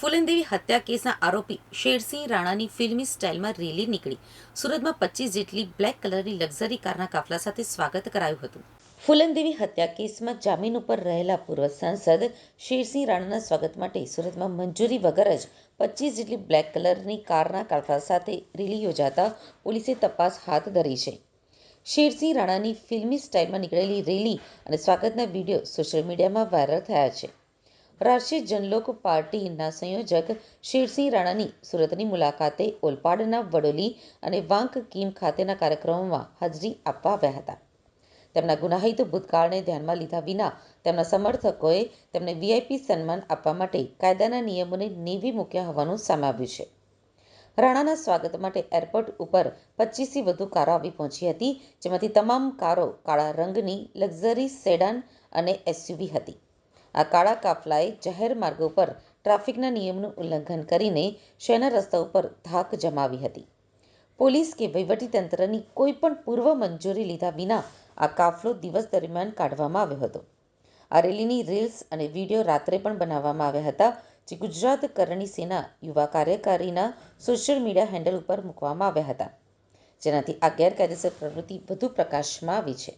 ફુલનદેવી હત્યા કેસના આરોપી શેરસિંહ રાણાની ફિલ્મી સ્ટાઇલમાં રેલી નીકળી. સુરતમાં પચીસ જેટલી બ્લેક કલરની લક્ઝરી કારના કાફલા સાથે સ્વાગત કરાયું હતું. ફુલનદેવી હત્યા કેસમાં જામીન ઉપર રહેલા પૂર્વ સાંસદ શેરસિંહ રાણાના સ્વાગત માટે સુરતમાં મંજૂરી વગર જ પચીસ જેટલી બ્લેક કલરની કારના કાફલા સાથે રેલી યોજાતા પોલીસે તપાસ હાથ ધરી છે. શેરસિંહ રાણાની ફિલ્મી સ્ટાઇલમાં નીકળેલી રેલી અને સ્વાગતના વીડિયો સોશિયલ મીડિયામાં વાયરલ થયા છે. રાષ્ટ્રીય જનલોક પાર્ટીના સંયોજક શેરસિંહ રાણાની સુરતની મુલાકાતે ઓલપાડના વડોલી અને વાંક કીમ ખાતેના કાર્યક્રમોમાં હાજરી આપવા આવ્યા હતા. તેમના ગુનાહિત ભૂતકાળને ધ્યાનમાં લીધા વિના તેમના સમર્થકોએ તેમને વીઆઈપી સન્માન આપવા માટે કાયદાના નિયમોને નેવી મૂક્યા હોવાનું સામે છે. રાણાના સ્વાગત માટે એરપોર્ટ ઉપર પચીસથી વધુ કારો આવી પહોંચી હતી, જેમાંથી તમામ કારો કાળા રંગની લક્ઝરી સેડાન અને એસયુવી હતી. આ કાળા કાફલાએ જાહેર માર્ગો પર ટ્રાફિકના નિયમનું ઉલ્લંઘન કરીને શહેરના રસ્તા ઉપર ધાક જમાવી હતી. પોલીસ કે વહીવટીતંત્રની કોઈ પણ પૂર્વ મંજૂરી લીધા વિના આ કાફલો દિવસ દરમિયાન કાઢવામાં આવ્યો હતો. આ રેલીની રીલ્સ અને વીડિયો રાત્રે પણ બનાવવામાં આવ્યા હતા, જે ગુજરાત કરણી સેના યુવા કાર્યકારીના સોશિયલ મીડિયા હેન્ડલ ઉપર મૂકવામાં આવ્યા હતા, જેનાથી આ ગેરકાયદેસર પ્રવૃત્તિ વધુ પ્રકાશમાં આવી છે.